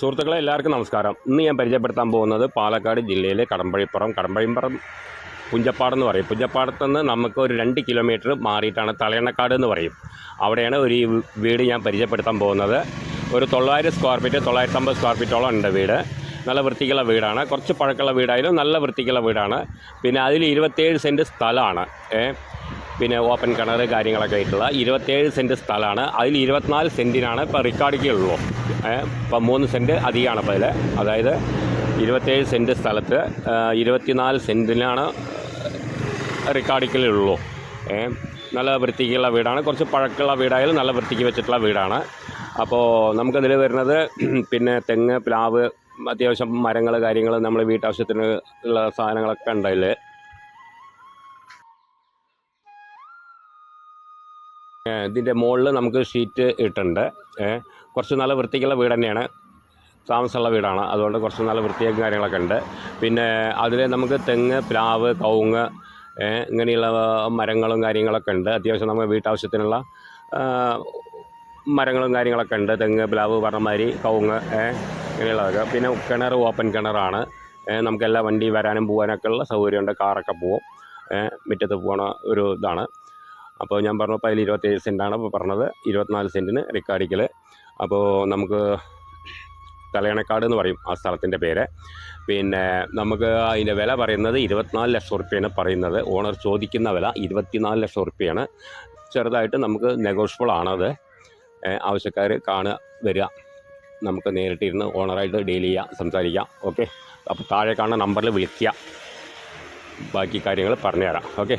സുഹൃത്തുക്കളെ എല്ലാവർക്കും നമസ്കാരം. ഇന്ന് ഞാൻ പരിചയപ്പെടുത്താൻ പോകുന്നത് പാലക്കാട് ജില്ലയിലെ കടമ്പഴിപ്പുറം. കടമ്പഴിപ്പുറം പുഞ്ചപ്പാട് എന്ന് പറയും. പുഞ്ചപ്പാടത്ത് നിന്ന് നമുക്ക് ഒരു രണ്ട് കിലോമീറ്റർ മാറിയിട്ടാണ് തലയണക്കാട് എന്ന് പറയും. അവിടെയാണ് ഒരു വീട് ഞാൻ പരിചയപ്പെടുത്താൻ പോകുന്നത്. ഒരു തൊള്ളായിരം സ്ക്വയർ ഫീറ്റ് തൊള്ളായിരത്തമ്പത് സ്ക്വയർ ഫീറ്റോളം ഉണ്ട് വീട്. നല്ല വൃത്തിക്കുള്ള വീടാണ്. കുറച്ച് പഴക്കമുള്ള വീടായാലും നല്ല വൃത്തിക്കുള്ള വീടാണ്. പിന്നെ അതിൽ ഇരുപത്തേഴ് സെന്റ് സ്ഥലമാണ്. ഏ പിന്നെ ഓപ്പൺ കിണർ കാര്യങ്ങളൊക്കെ ആയിട്ടുള്ള ഇരുപത്തേഴ് സെന്റ് സ്ഥലമാണ്. അതിൽ ഇരുപത്തിനാല് സെന്റിനാണ് ഇപ്പോൾ റിക്കാർഡിക്കുള്ളൂ ഇപ്പം മൂന്ന് സെന്റ് അധികമാണ് ഇപ്പോൾ അതിൽ അതായത് ഇരുപത്തേഴ് സെന്റ് സ്ഥലത്ത് ഇരുപത്തിനാല് സെന്റിനാണ് റിക്കാർഡിക്കലുള്ളൂ നല്ല വൃത്തിക്കുള്ള വീടാണ്. കുറച്ച് പഴക്കുള്ള വീടായാലും നല്ല വൃത്തിക്ക് വെച്ചിട്ടുള്ള വീടാണ്. അപ്പോൾ നമുക്കതിൽ വരുന്നത് പിന്നെ തെങ്ങ് പ്ലാവ് അത്യാവശ്യം മരങ്ങൾ കാര്യങ്ങൾ നമ്മൾ വീട്ടാവശ്യത്തിന് ഉള്ള സാധനങ്ങളൊക്കെ ഉണ്ട് ഇതിന്റെ മുകളിൽ നമുക്ക് ഷീറ്റ് ഇട്ടുണ്ട് കുറച്ച് നല്ല വൃത്തിക്കുള്ള വീട് തന്നെയാണ്. താമസമുള്ള വീടാണ്. അതുകൊണ്ട് കുറച്ച് നല്ല വൃത്തിയും കാര്യങ്ങളൊക്കെ ഉണ്ട്. പിന്നെ അതിൽ നമുക്ക് തെങ്ങ് പ്ലാവ് കവുങ്ങ് ഇങ്ങനെയുള്ള മരങ്ങളും കാര്യങ്ങളൊക്കെ ഉണ്ട്. അത്യാവശ്യം നമുക്ക് വീട്ടാവശ്യത്തിനുള്ള മരങ്ങളും കാര്യങ്ങളൊക്കെ ഉണ്ട്. തെങ്ങ് പ്ലാവ് പറഞ്ഞമാതിരി കവുങ്ങ് ഇങ്ങനെയുള്ളതൊക്കെ. പിന്നെ കിണർ ഓപ്പൺ കിണറാണ്. നമുക്കെല്ലാ നമുക്ക് വണ്ടി വരാനും പോകാനൊക്കെ ഉള്ള സൗകര്യമുണ്ട്. കാറൊക്കെ പോവും. മുറ്റത്ത് പോകണ ഒരു ഇതാണ്. അപ്പോൾ ഞാൻ പറഞ്ഞപ്പോൾ അതിൽ ഇരുപത്തേഴ് സെന്റാണ് അപ്പോൾ പറഞ്ഞത്. ഇരുപത്തിനാല് സെന്റിന് റിക്കാർഡിക്കൽ അപ്പോൾ നമുക്ക് തലയണക്കാട് എന്ന് പറയും ആ സ്ഥലത്തിന്റെ പേര്. പിന്നെ നമുക്ക് അതിന്റെ വില പറയുന്നത് ഇരുപത്തിനാല് ലക്ഷം റുപ്യാണ് പറയുന്നത്. ഓണർ ചോദിക്കുന്ന വില ഇരുപത്തിനാല് ലക്ഷം റുപ്യാണ്. ചെറുതായിട്ട് നമുക്ക് നെഗോഷ്യബിൾ ആണത്. ആവശ്യക്കാർ കാണുക വരിക. നമുക്ക് നേരിട്ടിരുന്ന് ഓണറായിട്ട് ഡീൽ ചെയ്യാം സംസാരിക്കാം. ഓക്കെ? അപ്പോൾ താഴെ കാണുന്ന നമ്പറിൽ വിളിക്കുക. ബാക്കി കാര്യങ്ങൾ പറഞ്ഞുതരാം. ഓക്കെ?